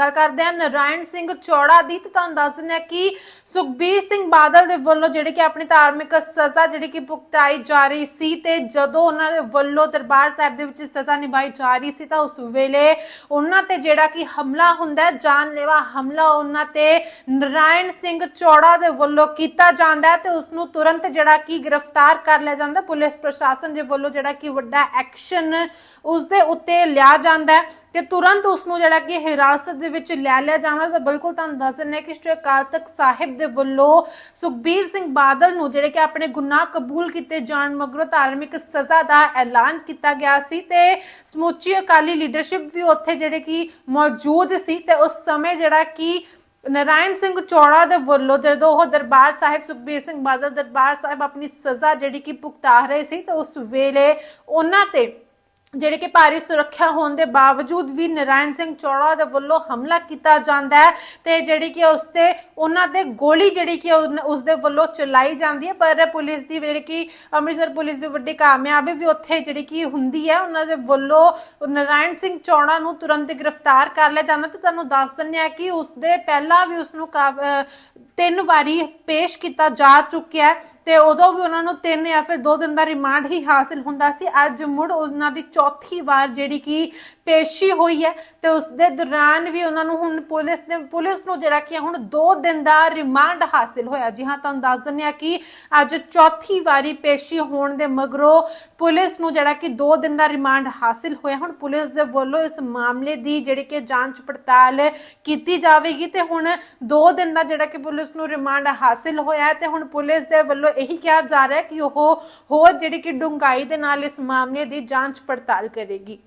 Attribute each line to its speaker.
Speaker 1: ਗੱਲ ਕਰਦੇ ਹਾਂ, ਨਰਾਇਣ ਸਿੰਘ ਚੌੜਾ ਦੀ, ਤੇ ਤੁਹਾਨੂੰ ਦੱਸ ਦਿੰਦੇ ਹਾਂ ਕਿ ਸੁਖਬੀਰ ਸਿੰਘ ਬਾਦਲ ਦੇ ਵੱਲੋਂ ਜਿਹੜੀ ਕਿ ਆਪਣੀ ਧਾਰਮਿਕ ਸਜ਼ਾ ਜਿਹੜੀ ਕਿ ਭੁਗਤਾਈ ਜਾ ਰਹੀ ਸੀ, ਤੇ ਜਦੋਂ ਉਹਨਾਂ ਦੇ ਵੱਲੋਂ ਦਰਬਾਰ ਸਾਹਿਬ ਦੇ ਵਿੱਚ ਸਜ਼ਾ ਨਿਭਾਈ ਜਾ ਰਹੀ ਸੀ, ਤਾਂ ਉਸ ਵੇਲੇ ਉਹਨਾਂ ਤੇ ਜਿਹੜਾ ਕਿ ਹਮਲਾ ਹੁੰਦਾ ਹੈ, ਜਾਨਲੇਵਾ ਹਮਲਾ ਉਹਨਾਂ ਤੇ ਨਰਾਇਣ ਸਿੰਘ ਚੌੜਾ ਦੇ ਵੱਲੋਂ ਕੀਤਾ ਜਾਂਦਾ ਹੈ, ਤੇ ਉਸ ਨੂੰ ਤੁਰੰਤ ਜਿਹੜਾ ਕਿ ਗ੍ਰਿਫਤਾਰ ਕਰ ਲਿਆ ਜਾਂਦਾ ਪੁਲਿਸ ਪ੍ਰਸ਼ਾਸਨ ਦੇ ਵੱਲੋਂ ਜਿਹੜਾ ਕਿ ਵੱਡਾ ਐਕਸ਼ਨ ਉਸ ਦੇ ਉੱਤੇ ਲਿਆ ਜਾਂਦਾ ਹੈ। ਤੇ ਤੁਰੰਤ ਉਸ ਨੂੰ ਜਿਹੜਾ ਕਿ ਹਿਰਾਸਤ ਦੇ ਵਿੱਚ ਲੈ ਲਿਆ ਜਾਂਦਾ ਤਾਂ ਬਿਲਕੁਲ ਤੁਹਾਨੂੰ ਦੱਸ ਦਿੰਦੇ ਕਿ ਸ਼੍ਰੀ ਅਕਾਲ ਤਖਤ ਸਾਹਿਬ ਦੇ ਵੱਲੋਂ ਸੁਖਬੀਰ ਸਿੰਘ ਬਾਦਲ ਨੂੰ ਜਿਹੜੇ ਕਿ ਆਪਣੇ ਗੁਨਾਹ ਕਬੂਲ ਕੀਤੇ ਜਾਣ ਮਗਰੋਂ ਧਾਰਮਿਕ ਸਜ਼ਾ ਦਾ ਐਲਾਨ ਕੀਤਾ ਗਿਆ ਸੀ ਤੇ ਸਮੁੱਚੀ ਅਕਾਲੀ ਲੀਡਰਸ਼ਿਪ ਵੀ ਉੱਥੇ ਜਿਹੜੇ ਕਿ ਮੌਜੂਦ ਸੀ ਤੇ ਉਸ ਸਮੇਂ ਜਿਹੜਾ ਕਿ ਨਰਾਇਣ ਸਿੰਘ ਚੌੜਾ ਦੇ ਵੱਲੋਂ ਜਦੋਂ ਉਹ ਦਰਬਾਰ ਸਾਹਿਬ ਸੁਖਬੀਰ ਸਿੰਘ ਬਾਦਲ ਦਰਬਾਰ ਸਾਹਿਬ ਆਪਣੀ ਸਜ਼ਾ ਜਿਹੜੀ ਕਿ ਭੁਗਤਾ ਰਹੇ ਸੀ ਤੇ ਉਸ ਵੇਲੇ ਉਹਨਾਂ ਤੇ ਜਿਹੜੇ ਕਿ ਭਾਰੀ ਸੁਰੱਖਿਆ ਹੋਣ ਦੇ ਬਾਵਜੂਦ ਵੀ ਨਰਾਇਣ ਸਿੰਘ ਚੌੜਾ ਦੇ ਵੱਲੋਂ ਹਮਲਾ ਕੀਤਾ ਜਾਂਦਾ ਹੈ ਤੇ ਜਿਹੜੀ ਕਿ ਉਸ ਤੇ ਉਹਨਾਂ ਤੇ ਗੋਲੀ ਜਿਹੜੀ ਕਿ ਉਨ- ਉਸ ਦੇ ਵੱਲੋਂ ਚਲਾਈ ਜਾਂਦੀ ਹੈ। ਪਰ ਪੁਲਿਸ ਦੀ ਜਿਹੜੀ ਕਿ ਅੰਮ੍ਰਿਤਸਰ ਪੁਲਿਸ ਦੀ ਵੱਡੀ ਕਾਮਯਾਬੀ ਵੀ ਉੱਥੇ ਜਿਹੜੀ ਕਿ ਹੁੰਦੀ ਹੈ। ਉਹਨਾਂ ਦੇ ਵੱਲੋਂ ਨਰਾਇਣ ਸਿੰਘ ਚੌੜਾ ਨੂੰ ਤੁਰੰਤ ਗ੍ਰਿਫਤਾਰ ਕਰ ਲਿਆ ਜਾਂਦਾ। ਤੇ ਤੁਹਾਨੂੰ ਦੱਸ ਦਿੰਦੇ ਆ ਕਿ ਉਸ ਦੇ ਪਹਿਲਾਂ ਵੀ ਉਸ ਨੂੰ ਤਿੰਨ ਵਾਰੀ ਪੇਸ਼ ਕੀਤਾ ਜਾ ਚੁੱਕਿਆ ਤੇ ਉਦੋਂ ਵੀ ਉਹਨਾਂ ਨੂੰ ਤਿੰਨ ਜਾਂ ਫਿਰ ਦੋ ਦਿਨ ਦਾ ਰਿਮਾਂਡ ਹੀ ਹਾਸਿਲ ਹੁੰਦਾ ਸੀ। ਅੱਜ ਮੁੜ ਉਹਨਾਂ ਦੀ ਚੌਥੀ ਵਾਰ ਜਿਹੜੀ ਕਿ ਪੇਸ਼ੀ ਹੋਈ ਹੈ ਤੇ ਉਸ ਦੇ ਦੌਰਾਨ ਵੀ ਉਹਨਾਂ ਨੂੰ ਹੁਣ ਪੁਲਿਸ ਨੇ ਪੁਲਿਸ ਨੂੰ ਜਿਹੜਾ ਕਿ ਹੁਣ 2 ਦਿਨ ਦਾ ਰਿਮਾਂਡ ਹਾਸਿਲ ਹੋਇਆ। ਜੀ ਹਾਂ, ਤੁਹਾਨੂੰ ਦੱਸ ਦਿੰਦੇ ਆ ਕਿ ਅੱਜ ਚੌਥੀ ਵਾਰੀ ਪੇਸ਼ੀ ਹੋਣ ਦੇ ਮਗਰੋਂ ਪੁਲਿਸ ਨੂੰ ਜਿਹੜਾ ਕਿ 2 ਦਿਨ ਦਾ ਰਿਮਾਂਡ ਹਾਸਿਲ ਹੋਇਆ। ਹੁਣ ਪੁਲਿਸ ਦੇ ਵੱਲੋਂ ਇਸ ਮਾਮਲੇ ਦੀ ਜਿਹੜੀ ਕਿ ਜਾਂਚ ਪੜਤਾਲ ਕੀਤੀ ਜਾਵੇਗੀ ਤੇ ਹੁਣ 2 ਦਿਨ ਦਾ ਜਿਹੜਾ ਕਿ ਪੁਲਿਸ ਨੂੰ ਰਿਮਾਂਡ ਹਾਸਿਲ ਹੋਇਆ ਤੇ ਹੁਣ ਪੁਲਿਸ ਦੇ ਵੱਲੋਂ ਇਹੀ ਕਿਹਾ ਜਾ ਰਿਹਾ ਹੈ ਕਿ ਉਹ ਹੋਰ ਜਿਹੜੀ ਕਿ ਡੂੰਘਾਈ ਦੇ ਨਾਲ ਇਸ ਮਾਮਲੇ ਦੀ ਜਾਂਚ ਪੜਤਾਲ ਕਰੇਗੀ।